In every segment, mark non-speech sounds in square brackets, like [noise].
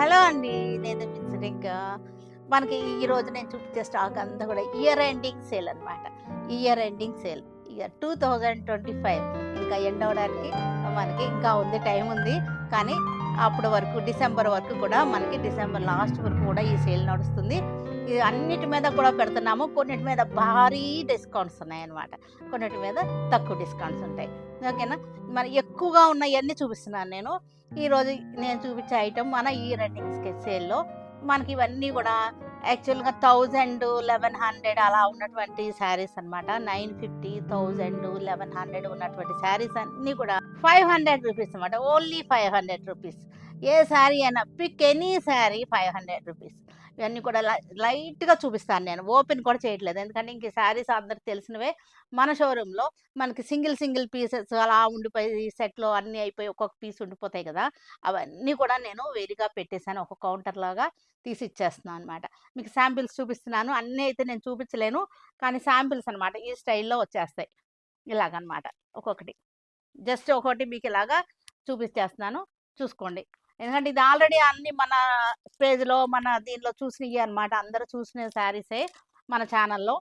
Hello అండి. నేను మిస్రింగ్ మనకి ఈ రోజు నేను చూపించే స్టాక్ అంతా కూడా ఇయర్ ఎండింగ్ సేల్ అనమాట year ending sale. Year two thousand twenty five. ఇంకా ఎండ్ అవడానికి మనకి ఇంకా ఉంది టైం ఉంది. కానీ అప్పటి వరకు డిసెంబర్ వరకు కూడా మనకి డిసెంబర్ లాస్ట్ వరకు కూడా ఈ సేల్ నడుస్తుంది. అన్నిటి మీద కూడా పెడుతున్నాము. కొన్నిటి మీద భారీ డిస్కౌంట్స్ ఉన్నాయన్నమాట. కొన్నిటి మీద తక్కువ డిస్కౌంట్స్ ఉంటాయి. ఓకేనా? మరి ఎక్కువగా ఉన్నవన్నీ చూపిస్తున్నాను నేను. ఈరోజు నేను చూపించే ఐటమ్ మన ఈ రన్నింగ్ సేల్లో మనకి ఇవన్నీ కూడా యాక్చువల్గా థౌజండ్ లెవెన్ హండ్రెడ్ అలా ఉన్నటువంటి శారీస్ అన్నమాట. Nine fifty thousand eleven hundred ఉన్నటువంటి శారీస్ అన్నీ కూడా ఫైవ్ హండ్రెడ్ రూపీస్ అనమాట ఓన్లీ ఫైవ్ హండ్రెడ్ రూపీస్. ఏ శారీ అయినా pick any sari five hundred rupees. ఇవన్నీ కూడా లైట్గా చూపిస్తాను నేను. ఓపెన్ కూడా చేయట్లేదు. ఎందుకంటే ఇంక శారీస్ అందరికి తెలిసినవే. మన షోరూంలో మనకి సింగిల్ సింగిల్ పీసెస్ అలా ఉండిపోయి సెట్లో అన్నీ అయిపోయి ఒక్కొక్క పీస్ ఉండిపోతాయి కదా! అవన్నీ కూడా నేను వేడిగా పెట్టేశాను. ఒక కౌంటర్ లాగా తీసి ఇచ్చేస్తున్నాను అనమాట మీకు శాంపిల్స్ చూపిస్తున్నాను. అన్నీ అయితే నేను చూపించలేను. కానీ శాంపిల్స్ అనమాట ఈ స్టైల్లో వచ్చేస్తాయి. ఇలాగనమాట ఒక్కొక్కటి. జస్ట్ ఒకటి మీకు ఇలాగా చూపించేస్తున్నాను చూసుకోండి. ఎందుకంటే ఇది ఆల్రెడీ అన్ని మన పేజ్లో మన దీనిలో చూసినవి అనమాట అందరూ చూసిన శారీసే మన ఛానల్లో.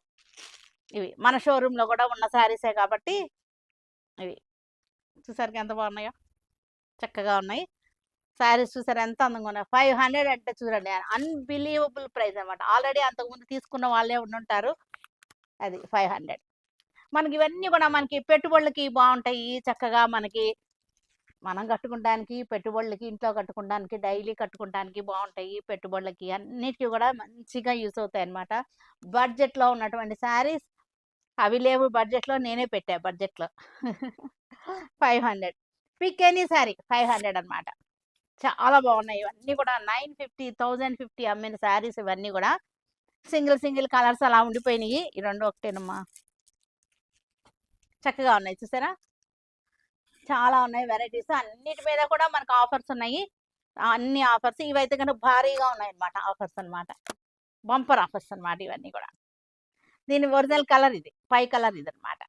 ఇవి మన షోరూంలో కూడా ఉన్న శారీసే కాబట్టి ఇవి. చూసారికి ఎంత బాగున్నాయో? చక్కగా ఉన్నాయి. శారీస్ చూసారు? ఎంత అందంగా ఉన్నాయి. ఫైవ్ హండ్రెడ్ అంటే చూడండి అన్బిలీవబుల్ ప్రైస్ అనమాట ఆల్రెడీ అంతకుముందు తీసుకున్న వాళ్ళే ఉండుంటారు. అది ఫైవ్ హండ్రెడ్. మనకి ఇవన్నీ కూడా మనకి పెట్టుబడులకి బాగుంటాయి. చక్కగా మనకి మనం కట్టుకోవడానికి పెట్టుబడులకి ఇంట్లో కట్టుకోవడానికి డైలీ కట్టుకోవడానికి బాగుంటాయి పెట్టుబడులకి. అన్నిటికీ కూడా మంచిగా యూస్ అవుతాయి అనమాట బడ్జెట్లో ఉన్నటువంటి శారీస్ అవి లేవు బడ్జెట్లో నేనే పెట్టా బడ్జెట్లో. Five hundred. Pick any sari five hundred అనమాట చాలా బాగున్నాయి. ఇవన్నీ కూడా నైన్ ఫిఫ్టీ థౌజండ్ ఫిఫ్టీ అమ్మిన శారీస్ ఇవన్నీ కూడా. సింగిల్ సింగిల్ కలర్స్ అలా ఉండిపోయినాయి. ఈ రెండు ఒకటేనమ్మా. చక్కగా ఉన్నాయి. చూసారా? చాలా ఉన్నాయి వెరైటీస్. అన్నిటి మీద కూడా మనకు ఆఫర్స్ ఉన్నాయి. అన్ని ఆఫర్స్ ఇవైతే కనుక భారీగా ఉన్నాయి అనమాట ఆఫర్స్ అన్నమాట. బంపర్ ఆఫర్స్ అన్నమాట ఇవన్నీ కూడా. దీని ఒరిజినల్ కలర్ ఇది పై కలర్ ఇది అనమాట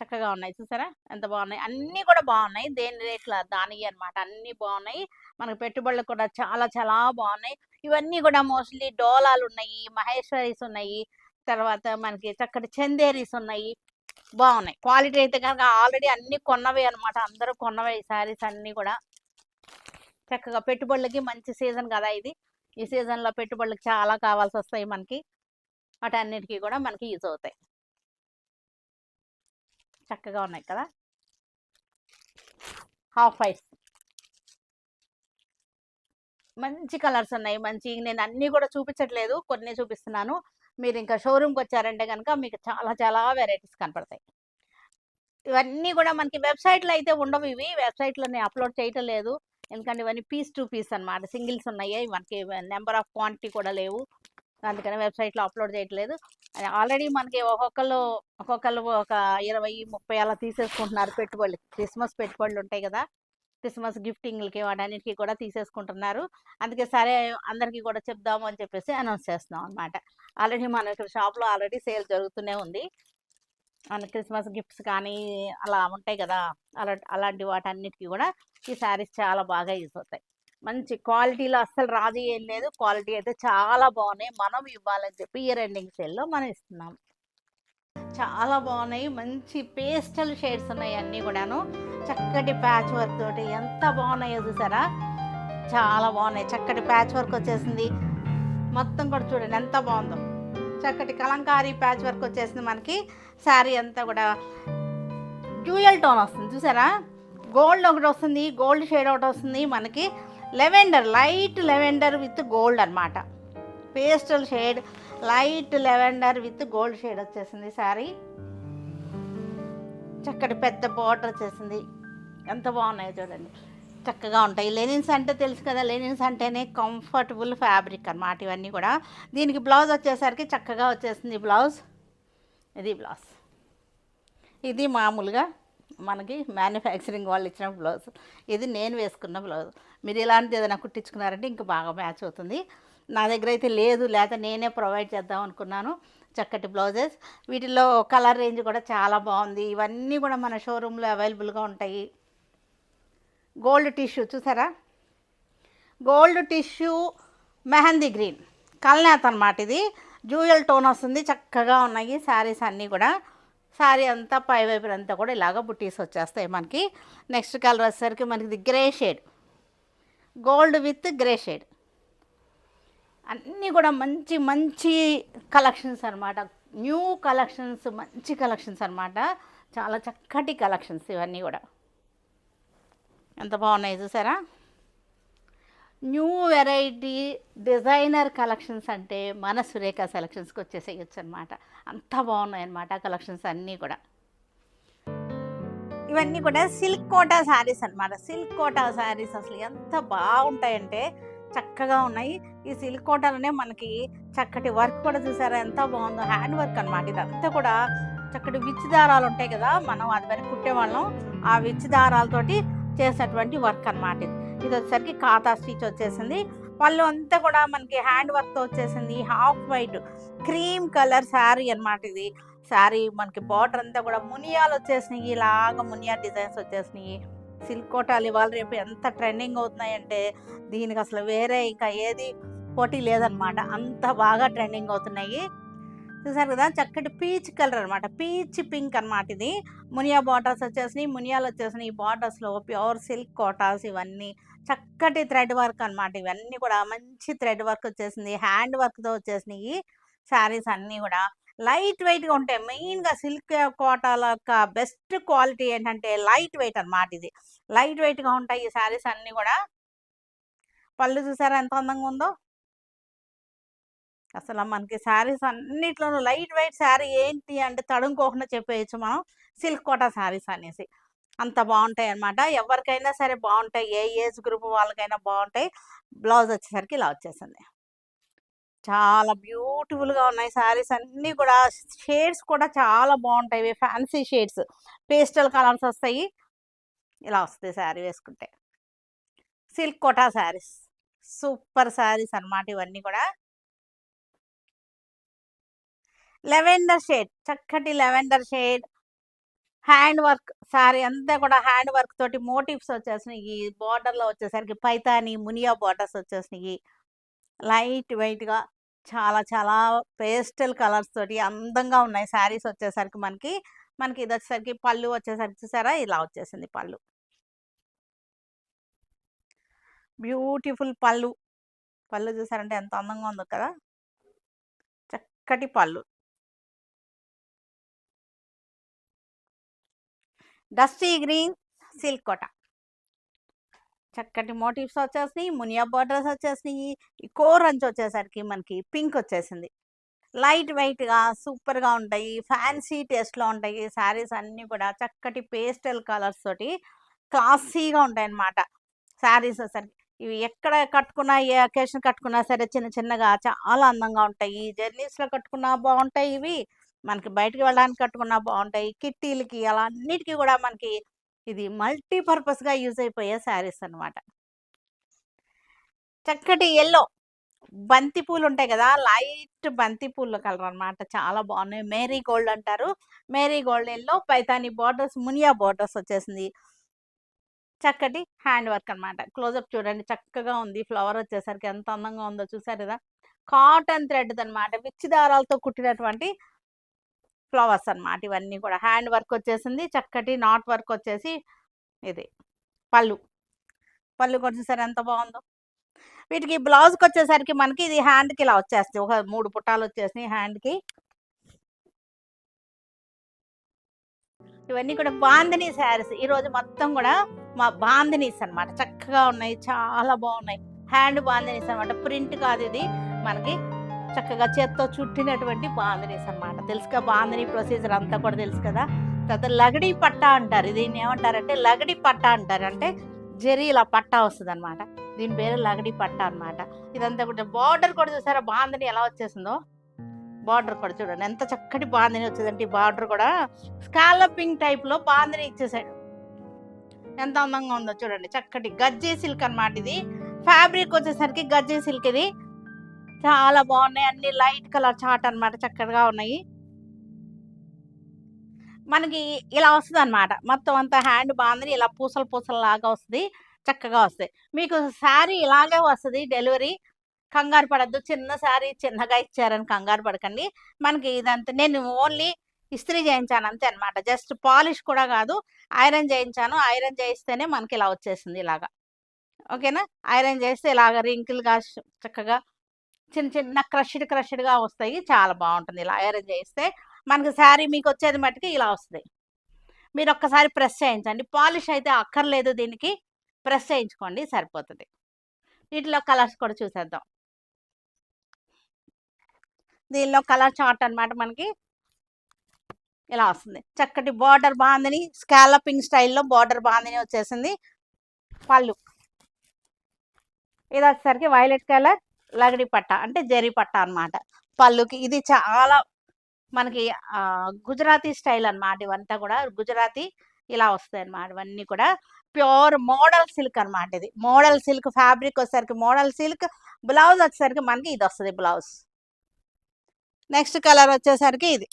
చక్కగా ఉన్నాయి చూసారా? ఎంత బాగున్నాయి? అన్నీ కూడా బాగున్నాయి. దేని రేట్ల దానికి అనమాట అన్నీ బాగున్నాయి. మనకు పెట్టుబడులు కూడా చాలా చాలా బాగున్నాయి. ఇవన్నీ కూడా మోస్ట్లీ డోలాలు ఉన్నాయి మహేశ్వరీస్ ఉన్నాయి. తర్వాత మనకి చక్కటి చందేరీస్ ఉన్నాయి. బాగున్నాయి క్వాలిటీ అయితే కనుక ఆల్రెడీ అన్ని కొన్నవే అనమాట అందరూ కొన్నవే ఈ శారీస్ అన్నీ కూడా. చక్కగా పెట్టుబడులకి మంచి సీజన్ కదా ఇది. ఈ సీజన్లో పెట్టుబడులకు చాలా కావాల్సి వస్తాయి మనకి. వాటన్నిటికీ కూడా మనకి యూజ్ అవుతాయి. చక్కగా ఉన్నాయి కదా? హాఫ్ వైట్స్ మంచి కలర్స్ ఉన్నాయి. మంచి నేను అన్నీ కూడా చూపించట్లేదు. కొన్ని చూపిస్తున్నాను. మీరు ఇంకా షోరూమ్కి వచ్చారంటే కనుక మీకు చాలా చాలా వెరైటీస్ కనపడతాయి. ఇవన్నీ కూడా మనకి వెబ్సైట్లో అయితే ఉండవు ఇవి. వెబ్సైట్లో నేను అప్లోడ్ చేయటం లేదు. ఎందుకంటే ఇవన్నీ పీస్ టు పీస్ అనమాట సింగిల్స్ ఉన్నాయి. మనకి నెంబర్ ఆఫ్ క్వాంటిటీ కూడా లేవు. అందుకని వెబ్సైట్లో అప్లోడ్ చేయట్లేదు ఆల్రెడీ మనకి ఒక్కొక్కరు ఒక్కొక్కరు ఒక ఇరవై ముప్పై అలా తీసేసుకుంటున్నారు. పెట్టుబడులు క్రిస్మస్ పెట్టుబడులు ఉంటాయి కదా. క్రిస్మస్ గిఫ్టింగ్లకి వాటన్నిటికీ కూడా తీసేసుకుంటున్నారు. అందుకే సరే అందరికీ కూడా చెప్దాము అని చెప్పేసి అనౌన్స్ చేస్తున్నాం అనమాట ఆల్రెడీ మన ఇక్కడ షాప్లో ఆల్రెడీ సేల్ జరుగుతూనే ఉంది. మన క్రిస్మస్ గిఫ్ట్స్ కానీ అలా ఉంటాయి కదా అలా అలాంటి వాటన్నిటికీ కూడా ఈ శారీస్ చాలా బాగా యూస్ అవుతాయి. మంచి క్వాలిటీలో అస్సలు రాజీ ఏం లేదు. క్వాలిటీ అయితే చాలా బాగున్నాయి. మనం ఇవ్వాలని చెప్పి ఇయర్ ఎండింగ్ సేల్లో మనం ఇస్తున్నాం. చాలా బాగున్నాయి. మంచి పేస్టల్ షేడ్స్ ఉన్నాయి అన్నీ కూడాను. చక్కటి ప్యాచ్ వర్క్ తోటి ఎంత బాగున్నాయో చూసారా? చాలా బాగున్నాయి. చక్కటి ప్యాచ్ వర్క్ వచ్చేసింది. మొత్తం కూడా చూడండి ఎంత బాగుందో. చక్కటి కలంకారీ ప్యాచ్ వర్క్ వచ్చేసింది మనకి. శారీ అంతా కూడా డ్యూయల్ టోన్ వస్తుంది. చూసారా? గోల్డ్ ఒకటి వస్తుంది. గోల్డ్ షేడ్ ఒకటి వస్తుంది మనకి. Lavender light lavender with gold అనమాట pastel shade light lavender with gold shade వచ్చేసింది శారీ చక్కటి పెద్ద బార్డర్ వచ్చేసింది. ఎంత బాగున్నాయో చూడండి. చక్కగా ఉంటాయి. లెనిన్స్ అంటే తెలుసు కదా లెనిన్స్ అంటేనే కంఫర్టబుల్ ఫ్యాబ్రిక్ అన్నమాట ఇవన్నీ కూడా. దీనికి బ్లౌజ్ వచ్చేసరికి చక్కగా వచ్చేసింది బ్లౌజ్ ఇది బ్లౌజ్ ఇది మామూలుగా మనకి మ్యానుఫ్యాక్చరింగ్ వాళ్ళు ఇచ్చిన బ్లౌజ్ ఇది నేను వేసుకున్న బ్లౌజ్ మీరు ఇలాంటిది ఏదైనా కుట్టించుకున్నారంటే ఇంకా బాగా మ్యాచ్ అవుతుంది. నా దగ్గర అయితే లేదు లేదా నేనే ప్రొవైడ్ చేద్దాం అనుకున్నాను. చక్కటి బ్లౌజెస్. వీటిలో కలర్ రేంజ్ కూడా చాలా బాగుంది. ఇవన్నీ కూడా మన షోరూంలో అవైలబుల్గా ఉంటాయి. గోల్డ్ టిష్యూ చూసారా? Gold tissue mehndi green. కల్నేత అనమాట ఇది. జూయల్ టోన్ వస్తుంది. చక్కగా ఉన్నాయి శారీస్ అన్నీ కూడా. శారీ అంతా పై వైపున అంతా కూడా ఇలాగ బుట్టీస్ వచ్చేస్తాయి మనకి. నెక్స్ట్ కలర్ వచ్చేసరికి మనకి ఇది grey shade. Gold with grey shade. అన్నీ కూడా మంచి మంచి కలెక్షన్స్ అనమాట న్యూ కలెక్షన్స్ మంచి కలెక్షన్స్ అనమాట చాలా చక్కటి కలెక్షన్స్ ఇవన్నీ కూడా. ఎంత బాగున్నాయి చూసారా? న్యూ వెరైటీ డిజైనర్ కలెక్షన్స్ అంటే మన సురేఖ సెలక్షన్స్కి వచ్చేసేయచ్చు అనమాట అంత బాగున్నాయి అనమాట కలెక్షన్స్ అన్నీ కూడా. ఇవన్నీ కూడా సిల్క్ కోటా శారీస్ అనమాట సిల్క్ కోటా శారీస్ అసలు ఎంత బాగుంటాయంటే చక్కగా ఉన్నాయి. ఈ సిల్క్ కోటాలోనే మనకి చక్కటి వర్క్ కూడా చూసారా? ఎంత బాగుందో. హ్యాండ్ వర్క్ అనమాట ఇదంతా కూడా చక్కటి విచ్చి దారాలు ఉంటాయి కదా. మనం అది వరకు కుట్టేవాళ్ళం. ఆ విచ్చి దారాలతోటి చేసినటువంటి వర్క్ అనమాట ఇది. ఇది వచ్చేసరికి ఖాతా స్టిచ్ వచ్చేసింది. పళ్ళు అంతా కూడా మనకి హ్యాండ్ వర్క్తో వచ్చేసింది. Half white cream colour sari అనమాట ఇది. శారీ మనకి బార్డర్ అంతా కూడా మునియాలు వచ్చేసినాయి. ఇలాగ మునియా డిజైన్స్ వచ్చేసినాయి. సిల్క్ కోటాలు ఇవాళ రేపు ఎంత ట్రెండింగ్ అవుతున్నాయంటే దీనికి అసలు వేరే ఇంకా ఏది పోటీ లేదనమాట. అంత బాగా ట్రెండింగ్ అవుతున్నాయి. చూసారు కదా చక్కటి పీచ్ కలర్ అనమాట. పీచ్ పింక్ అనమాట ఇది. మునియా బాటర్స్ వచ్చేసినాయి. మునియాలు వచ్చేసినాయి ఈ బాటర్స్లో ప్యూర్ సిల్క్ కోటాస్ ఇవన్నీ. చక్కటి థ్రెడ్ వర్క్ అనమాట. ఇవన్నీ కూడా మంచి థ్రెడ్ వర్క్ వచ్చేసింది. హ్యాండ్ వర్క్తో వచ్చేసినాయి శారీస్ అన్నీ కూడా. లైట్ వెయిట్గా ఉంటాయి. మెయిన్గా సిల్క్ కోటాల యొక్క బెస్ట్ క్వాలిటీ ఏంటంటే లైట్ వెయిట్ అనమాట ఇది. లైట్ వెయిట్గా ఉంటాయి ఈ శారీస్ అన్నీ కూడా. పళ్ళు చూసారా ఎంత అందంగా ఉందో? అసలు మనకి శారీస్ అన్నిట్లోనూ లైట్ వెయిట్ శారీ ఏంటి అంటే తడుముకోకుండా చెప్పేయచ్చు మనం. సిల్క్ కోటా శారీస్ అనేసి. అంత బాగుంటాయి అన్నమాట. ఎవరికైనా సరే బాగుంటాయి. ఏ ఏజ్ గ్రూప్ వాళ్ళకైనా బాగుంటాయి. బ్లౌజ్ వచ్చేసరికి ఇలా వచ్చేసింది. చాలా బ్యూటిఫుల్గా ఉన్నాయి శారీస్ అన్నీ కూడా. షేడ్స్ కూడా చాలా బాగుంటాయి. Fancy shades. పేస్టల్ కలర్స్ వస్తాయి. ఇలా వస్తాయి శారీ వేసుకుంటే. Silk Kota saris. Super saris అన్నమాట ఇవన్నీ కూడా. Lavender shade. చక్కటి lavender shade. Hand work sari అంతా కూడా హ్యాండ్ వర్క్ తోటి మోటివ్స్ వచ్చేసినాయి. బార్డర్లో వచ్చేసరికి పైతాని మునియా బార్డర్స్ వచ్చేసినాయి. లైట్ వెయిట్గా చాలా చాలా పేస్టల్ కలర్స్ తోటి అందంగా ఉన్నాయి. శారీస్ వచ్చేసరికి మనకి. మనకి ఇది వచ్చేసరికి పళ్ళు వచ్చేసరికి చూసారా? ఇలా వచ్చేసింది పళ్ళు. బ్యూటిఫుల్ పళ్ళు. పళ్ళు చూసారంటే ఎంత అందంగా ఉందో కదా? చక్కటి పళ్ళు. Dusty green silk Kota. చక్కటి మోటివ్స్ వచ్చేసినాయి మునియా బార్డర్స్ వచ్చేసినాయి ఈ కోర్ అంచు వచ్చేసరికి మనకి పింక్ వచ్చేసింది. లైట్ వెయిట్గా సూపర్గా ఉంటాయి ఫ్యాన్సీ టేస్ట్లో ఉంటాయి శారీస్ అన్నీ కూడా చక్కటి పేస్టల్ కలర్స్ తోటి క్లాసీగా ఉంటాయి అన్నమాట శారీస్ వచ్చేసరికి ఇవి ఎక్కడ కట్టుకున్నా ఏ అకేషన్ కట్టుకున్నా సరే చిన్న చిన్నగా చాలా అందంగా ఉంటాయి. జర్నీస్లో కట్టుకున్నా బాగుంటాయి ఇవి మనకి బయటకు వెళ్ళడానికి కట్టుకున్నా బాగుంటాయి. కిట్టీలకి అలా అన్నిటికీ కూడా మనకి ఇది మల్టీపర్పస్గా యూజ్ అయిపోయే శారీస్ అన్నమాట. చక్కటి ఎల్లో బంతి పూలు ఉంటాయి కదా! లైట్ బంతి పూలు కలర్ అన్నమాట. చాలా బాగున్నాయి మేరీ గోల్డ్ అంటారు. Marigold yellow Paithani borders Muniya borders వచ్చేసింది. చక్కటి హ్యాండ్ వర్క్ అన్నమాట. క్లోజప్ చూడండి. చక్కగా ఉంది. ఫ్లవర్ వచ్చేసరికి ఎంత అందంగా ఉందో చూసారు కదా! కాటన్ థ్రెడ్ అన్నమాట. విచ్చి దారాలతో కుట్టినటువంటి ఫ్లవర్స్ అన్నమాట ఇవన్నీ కూడా. హ్యాండ్ వర్క్ వచ్చేసింది చక్కటి నాట్ వర్క్ వచ్చేసి ఇది పళ్ళు. పళ్ళు కూడా ఎంత బాగుందో. వీటికి బ్లౌజ్కి వచ్చేసరికి మనకి ఇది హ్యాండ్కి ఇలా వచ్చేస్తుంది ఒక మూడు పుట్టాలు వచ్చేసినాయి హ్యాండ్కి. ఇవన్నీ కూడా బాందిని శారీస్. ఈ రోజు మొత్తం కూడా మా బాందినీస్ అన్నమాట. చక్కగా ఉన్నాయి చాలా బాగున్నాయి. హ్యాండ్ బాందినీస్ అన్నమాట. ప్రింట్ కాదు ఇది మనకి. చక్కగా చేత్తో చుట్టినటువంటి బాందినీస్ అన్నమాట. కదా బాంధనీ ప్రొసీజర్ అంతా కూడా తెలుసు కదా? తర్వాత లగడి పట్టా అంటారు. దీన్ని ఏమంటారంటే లగడి పట్టా అంటారు. అంటే జరీ ఇలా పట్టా వస్తుంది అనమాట దీని పేరు లగడి పట్టా అన్నమాట. ఇదంతా కూడా బార్డర్ కూడా చూసారా? బాందని ఎలా వచ్చేసిందో? బార్డర్ కూడా చూడండి. ఎంత చక్కటి బాందని వచ్చేదంటే ఈ బార్డర్ కూడా స్కాలపింగ్ టైప్లో ఇచ్చేసాడు. ఎంత అందంగా ఉందో చూడండి. చక్కటి గజ్జే సిల్క్ అన్నమాట ఇది. ఫ్యాబ్రిక్ వచ్చేసరికి గజ్జే సిల్క్ ఇది. చాలా బాగున్నాయి. అన్ని లైట్ కలర్ చాట్ అన్నమాట చక్కగా ఉన్నాయి. మనకి ఇలా వస్తుంది అనమాట మొత్తం అంతా హ్యాండ్ బాగుంది ఇలా పూసలు పూసలు లాగా వస్తుంది చక్కగా వస్తాయి మీకు శారీ ఇలాగే వస్తుంది డెలివరీ. కంగారు పడద్దు. చిన్న శారీ చిన్నగా ఇచ్చారని కంగారు పడకండి. మనకి ఇదంతా నేను ఓన్లీ ఇస్త్రీ చేయించాను అంతే అనమాట జస్ట్ పాలిష్ కూడా కాదు ఐరన్ చేయించాను. ఐరన్ చేయిస్తేనే మనకి ఇలా వచ్చేసింది ఇలాగా. ఓకేనా? ఐరన్ చేస్తే ఇలాగ రింకిల్గా చక్కగా చిన్న చిన్న క్రష్డ్ క్రష్డ్గా వస్తాయి. చాలా బాగుంటుంది. ఇలా అరేంజ్ చేస్తే మనకి శారీ మీకు వచ్చేది మట్టుకి ఇలా వస్తుంది. మీరు ఒక్కసారి ప్రెస్ చేయించండి. పాలిష్ అయితే అక్కర్లేదు దీనికి. ప్రెస్ చేయించుకోండి. సరిపోతుంది. వీటిలో కలర్స్ కూడా చూసేద్దాం. దీనిలో కలర్ చార్ట్ అన్నమాట మనకి. ఇలా వస్తుంది. చక్కటి బార్డర్ బాందని స్కాలపింగ్ స్టైల్లో బార్డర్ బాందని వచ్చేసింది. పళ్ళు. ఇది వచ్చేసరికి వైలెట్ కలర్. లగడి పట్ట అంటే జరీ పట్ట అన్నమాట. పళ్ళుకి ఇది చాలా మనకి గుజరాతీ స్టైల్ అన్నమాట ఇవంతా కూడా. గుజరాతీ ఇలా వస్తాయి అనమాట ఇవన్నీ కూడా. ప్యూర్ మోడల్ సిల్క్ అన్నమాట ఇది. మోడల్ సిల్క్ ఫ్యాబ్రిక్ వచ్చేసరికి మోడల్ సిల్క్. బ్లౌజ్ వచ్చేసరికి మనకి ఇది వస్తుంది బ్లౌజ్. నెక్స్ట్ కలర్ వచ్చేసరికి ఇది.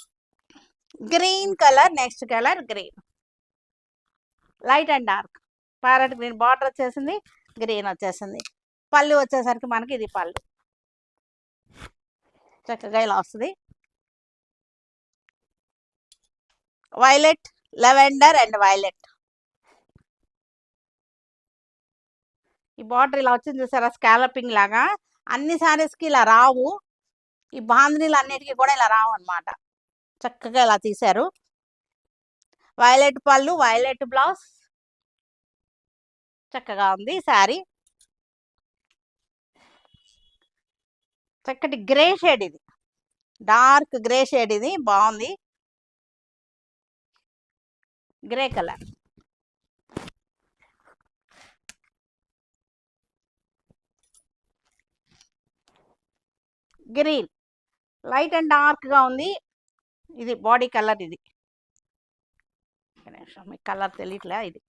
Green colour next colour green. Light and dark. Parrot green. Border వచ్చేసింది గ్రీన్ వచ్చేసింది. పళ్ళు వచ్చేసరికి మనకి ఇది పళ్ళు. చక్కగా ఇలా వస్తుంది. వైలెట్ లెవెండర్ అండ్ వైలెట్ ఈ బార్డర్ ఇలా వచ్చింది చూసారా? స్కాలపింగ్ లాగా. అన్ని శారీస్కి ఇలా రావు. ఈ బాంధనీలు అన్నిటికీ కూడా ఇలా రావు అన్నమాట. చక్కగా ఇలా తీశారు. వైలెట్ పళ్ళు వైలెట్ బ్లౌజ్ చక్కగా ఉంది శారీ చక్కటి గ్రే షేడ్ ఇది. డార్క్ గ్రే షేడ్ ఇది. బాగుంది. Grey colour. Green. Light and డార్క్గా ఉంది. ఇది బాడీ కలర్ ఇది. మీకు కలర్ తెలియట్లే ఇది.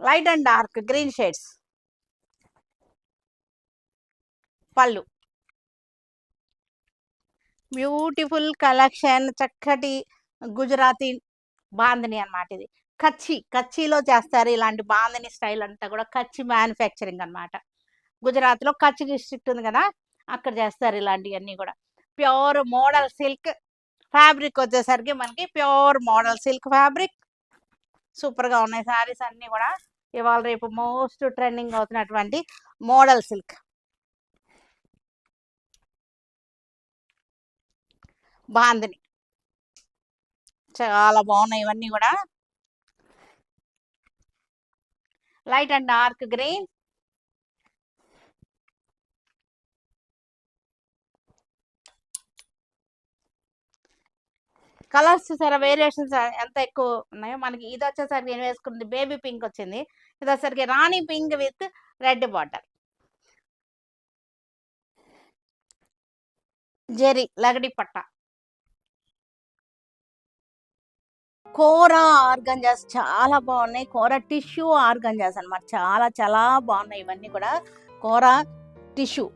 Light and dark green shades. పళ్ళు. బ్యూటిఫుల్ కలెక్షన్ చక్కటి గుజరాతీ బాందని అన్నమాట ఇది. కచ్చి కచ్చిలో చేస్తారు ఇలాంటి బాందని స్టైల్ అంతా కూడా కచ్చి మ్యానుఫ్యాక్చరింగ్ అన్నమాట. గుజరాత్లో కచ్చి డిస్ట్రిక్ట్ ఉంది కదా అక్కడ చేస్తారు ఇలాంటివన్నీ కూడా. ప్యూర్ మోడల్ సిల్క్ ఫ్యాబ్రిక్ వచ్చేసరికి మనకి ప్యూర్ మోడల్ సిల్క్ ఫ్యాబ్రిక్. సూపర్గా ఉన్నాయి సారీస్ అన్ని కూడా. ఇవాళ రేపు మోస్ట్ ట్రెండింగ్ అవుతున్నటువంటి మోడల్ సిల్క్. బాందని చాలా బాగున్నాయి ఇవన్నీ కూడా. Light and dark green colours చూసారా? వేరియేషన్స్ ఎంత ఎక్కువ ఉన్నాయో? మనకి ఇది వచ్చేసరికి నేను వేసుకుంది బేబీ పింక్ వచ్చింది. ఇది వచ్చేసరికి రాణి pink with red border zari లగడి పట్ట. కోర ఆర్గంజాస్ చాలా బాగున్నాయి. కోర టిష్యూ ఆర్గంజాస్ అనమాట చాలా చాలా బాగున్నాయి. ఇవన్నీ కూడా కోర టిష్యూ.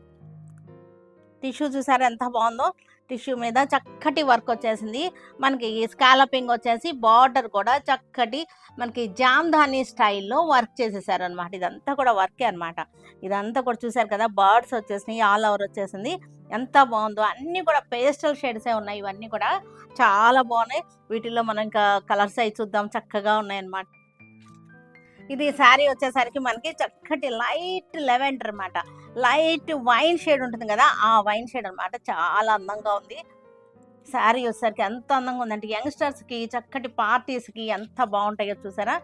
టిష్యూ చూసారా ఎంత బాగుందో? టిష్యూ మీద చక్కటి వర్క్ వచ్చేసింది. మనకి స్కాలపింగ్ వచ్చేసి బార్డర్ కూడా చక్కటి మనకి జామ్ధాని స్టైల్లో వర్క్ చేసేసారు అనమాట ఇదంతా కూడా వర్కే అన్నమాట. ఇదంతా కూడా చూసారు కదా? బర్డ్స్ వచ్చేసినాయి. ఆల్ ఓవర్ వచ్చేసింది. ఎంత బాగుందో అన్నీ కూడా పేస్టల్ షేడ్సే ఉన్నాయి ఇవన్నీ కూడా చాలా బాగున్నాయి. వీటిల్లో మనం ఇంకా కలర్స్ అయి చూద్దాం చక్కగా ఉన్నాయన్నమాట. ఇది శారీ వచ్చేసరికి మనకి చక్కటి లైట్ లెవెండర్ అన్నమాట. లైట్ వైన్ షేడ్ ఉంటుంది కదా ఆ వైన్ షేడ్ అన్నమాట. చాలా అందంగా ఉంది. శారీ వచ్చేసరికి ఎంత అందంగా ఉందంటే యంగ్స్టర్స్కి చక్కటి పార్టీస్కి ఎంత బాగుంటాయో చూసారా?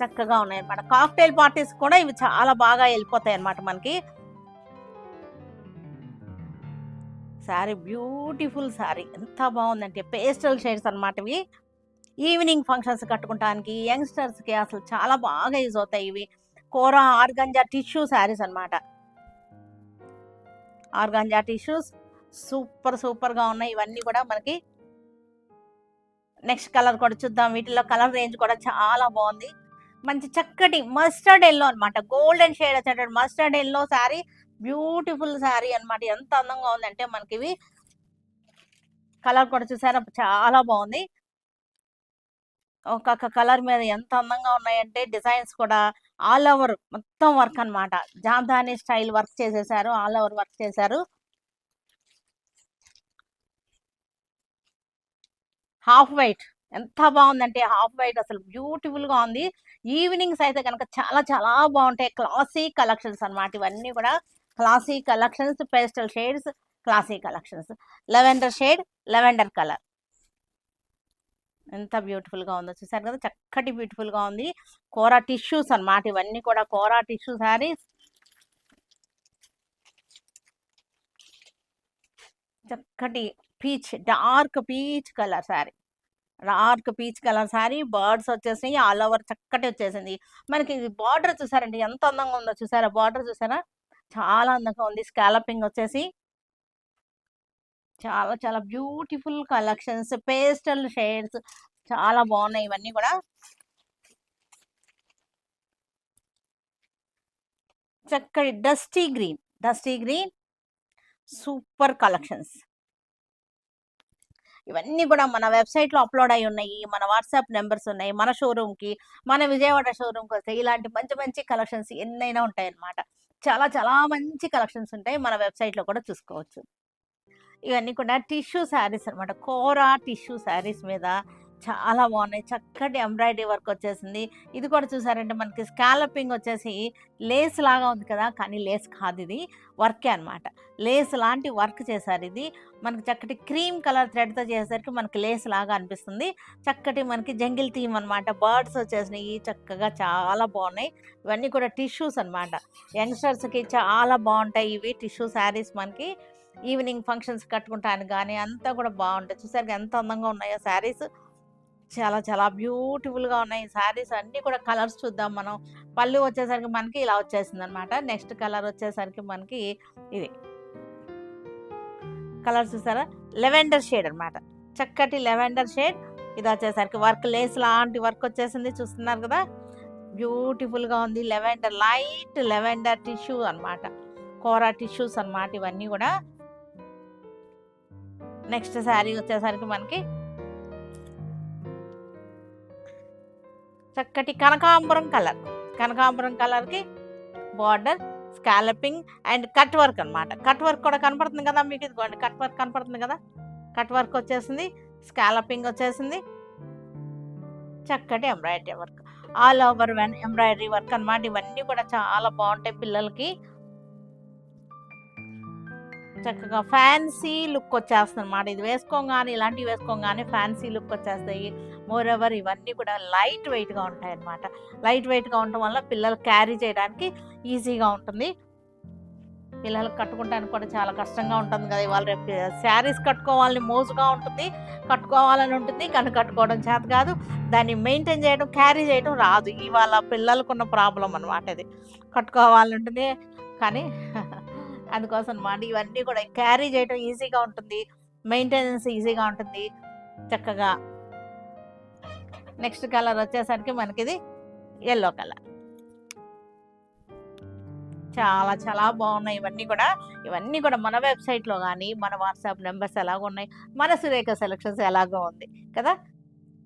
చక్కగా ఉన్నాయన్నమాట. కాక్టైల్ పార్టీస్ కూడా ఇవి చాలా బాగా వెళ్ళిపోతాయి అన్నమాట మనకి. శారీ బ్యూటిఫుల్ శారీ ఎంత బాగుందంటే పేస్టల్ షేడ్స్ అన్నమాట ఇవి. ఈవినింగ్ ఫంక్షన్స్ కట్టుకుంటానికి యంగ్స్టర్స్కి అసలు చాలా బాగా యూజ్ అవుతాయి ఇవి. కోర ఆర్గంజా టిష్యూ శారీస్ అన్నమాట. ఆర్గంజా టిష్యూస్ సూపర్ సూపర్గా ఉన్నాయి. ఇవన్నీ కూడా మనకి నెక్స్ట్ కలర్ కూడా చూద్దాం. వీటిలో కలర్ రేంజ్ కూడా చాలా బాగుంది. మంచి చక్కటి మస్టర్డ్ ఎల్లో అనమాట గోల్డెన్ షేడ్ వచ్చేటట్టు mustard yellow sari beautiful sari అన్నమాట. ఎంత అందంగా ఉందంటే మనకి ఇవి కలర్ కూడా చూసారా? చాలా బాగుంది. ఒక్కొక్క కలర్ మీద ఎంత అందంగా ఉన్నాయంటే డిజైన్స్ కూడా ఆల్ ఓవర్ మొత్తం వర్క్ అన్నమాట. జాంధాని స్టైల్ వర్క్ చేసేసారు ఆల్ ఓవర్ వర్క్ చేశారు. Half white. ఎంత బాగుందంటే హాఫ్ వైట్ అసలు బ్యూటిఫుల్గా ఉంది. ఈవినింగ్స్ అయితే కనుక చాలా చాలా బాగుంటాయి. క్లాసీ కలెక్షన్స్ అన్నమాట ఇవన్నీ కూడా. Classy collections pastel shades classy collections lavender shade lavender colour ఎంత బ్యూటిఫుల్గా ఉందో చూసారు కదా? చక్కటి బ్యూటిఫుల్గా ఉంది. కోరా టిష్యూస్ అన్నమాట. ఇవన్నీ కూడా కోరా టిష్యూ శారీస్ చక్కటి peach dark peach colour sari dark peach colour sari birds వచ్చేసినాయి. ఆల్ ఓవర్ చక్కటి వచ్చేసింది. మనకి బార్డర్ చూసారండి? ఎంత అందంగా ఉందో చూసారా? బార్డర్ చూసారా? చాలా అందంగా ఉంది. స్కాలపింగ్ వచ్చేసి చాలా చాలా బ్యూటిఫుల్ కలెక్షన్స్ పేస్టల్ షేడ్స్ చాలా బాగున్నాయి ఇవన్నీ కూడా. చక్కటి dusty green dusty green super collections. ఇవన్నీ కూడా మన వెబ్సైట్లో అప్లోడ్ అయి ఉన్నాయి మన వాట్సాప్ నెంబర్స్ ఉన్నాయి మన షోరూమ్కి మన విజయవాడ షోరూమ్కి వస్తే ఇలాంటి మంచి మంచి కలెక్షన్స్ ఎన్నైనా ఉంటాయి అన్నమాట చాలా చాలా మంచి కలెక్షన్స్ ఉంటాయి. మన వెబ్సైట్లో కూడా చూసుకోవచ్చు. ఇవన్నీ కూడా టిష్యూ శారీస్ అనమాట కోరా టిష్యూ శారీస్ మీద చాలా బాగున్నాయి. చక్కటి ఎంబ్రాయిడరీ వర్క్ వచ్చేసింది. ఇది కూడా చూసారంటే మనకి స్కాలపింగ్ వచ్చేసి లేస్ లాగా ఉంది కదా! కానీ లేస్ కాదు ఇది. వర్కే అన్నమాట. లేస్ లాంటి వర్క్ చేశారు ఇది. మనకి చక్కటి క్రీమ్ కలర్ థ్రెడ్తో చేసేసరికి మనకి లేస్ లాగా అనిపిస్తుంది. చక్కటి మనకి జంగిల్ థీమ్ అనమాట బర్డ్స్ వచ్చేసినాయి. చక్కగా చాలా బాగున్నాయి. ఇవన్నీ కూడా టిష్యూస్ అన్నమాట. యంగ్స్టర్స్కి చాలా బాగుంటాయి ఇవి. టిష్యూ శారీస్ మనకి ఈవినింగ్ ఫంక్షన్స్ కట్టుకుంటాను కానీ అంతా కూడా బాగుంటాయి. చూసారు ఎంత అందంగా ఉన్నాయో శారీస్. చాలా చాలా బ్యూటిఫుల్గా ఉన్నాయి. శారీస్ అన్నీ కూడా కలర్స్ చూద్దాం మనం. పళ్ళు వచ్చేసరికి మనకి ఇలా వచ్చేసింది అనమాట నెక్స్ట్ కలర్ వచ్చేసరికి మనకి ఇది. కలర్ చూసారా? లెవెండర్ షేడ్ అనమాట. చక్కటి లెవెండర్ షేడ్. ఇది వచ్చేసరికి వర్క్ లేస్ లాంటి వర్క్ వచ్చేసింది. చూస్తున్నారు కదా? బ్యూటిఫుల్గా ఉంది. లెవెండర్ లైట్ లెవెండర్ టిష్యూ అన్నమాట కోరా టిష్యూస్ అన్నమాట ఇవన్నీ కూడా. నెక్స్ట్ శారీ వచ్చేసరికి మనకి చక్కటి కనకాంబరం కలర్. కనకాంబరం కలర్కి border scalloping and cut work అన్నమాట. కట్ వర్క్ కూడా కనపడుతుంది కదా మీకు ఇదిగోండి. కట్ వర్క్ కనపడుతుంది కదా? కట్ వర్క్ వచ్చేసింది. స్కాలపింగ్ వచ్చేసింది. చక్కటి embroidery work. All over embroidery work అనమాట ఇవన్నీ కూడా చాలా బాగుంటాయి పిల్లలకి. చక్కగా ఫ్యాన్సీ లుక్ వచ్చేస్తుంది అనమాట ఇది వేసుకోగానే ఇలాంటివి వేసుకోగానే ఫ్యాన్సీ లుక్ వచ్చేస్తాయి. మోర్ ఓవర్ ఇవన్నీ కూడా లైట్ వెయిట్గా ఉంటాయి అన్నమాట లైట్ వెయిట్గా ఉండటం వల్ల పిల్లలు క్యారీ చేయడానికి ఈజీగా ఉంటుంది. పిల్లలకు కట్టుకుంటానికి కూడా చాలా కష్టంగా ఉంటుంది కదా ఇవాళ రేపు శారీస్ కట్టుకోవాలని మోజుగా ఉంటుంది కట్టుకోవాలని ఉంటుంది కానీ కట్టుకోవడం చేత కాదు. దాన్ని మెయింటైన్ చేయడం క్యారీ చేయడం రాదు. ఇవాళ పిల్లలకున్న ప్రాబ్లం అనమాట ఇది. కట్టుకోవాలని ఉంటుంది కానీ [laughs] అందుకోసం అనమాట ఇవన్నీ కూడా క్యారీ చేయడం ఈజీగా ఉంటుంది. మెయింటెనెన్స్ ఈజీగా ఉంటుంది. చక్కగా నెక్స్ట్ కలర్ వచ్చేసరికి మనకి ఇది ఎల్లో కలర్. చాలా చాలా బాగున్నాయి ఇవన్నీ కూడా. ఇవన్నీ కూడా మన వెబ్సైట్లో కానీ మన వాట్సాప్ నెంబర్స్ ఎలాగ ఉన్నాయి మన సురేఖ సెలక్షన్స్ ఎలాగో ఉంది కదా?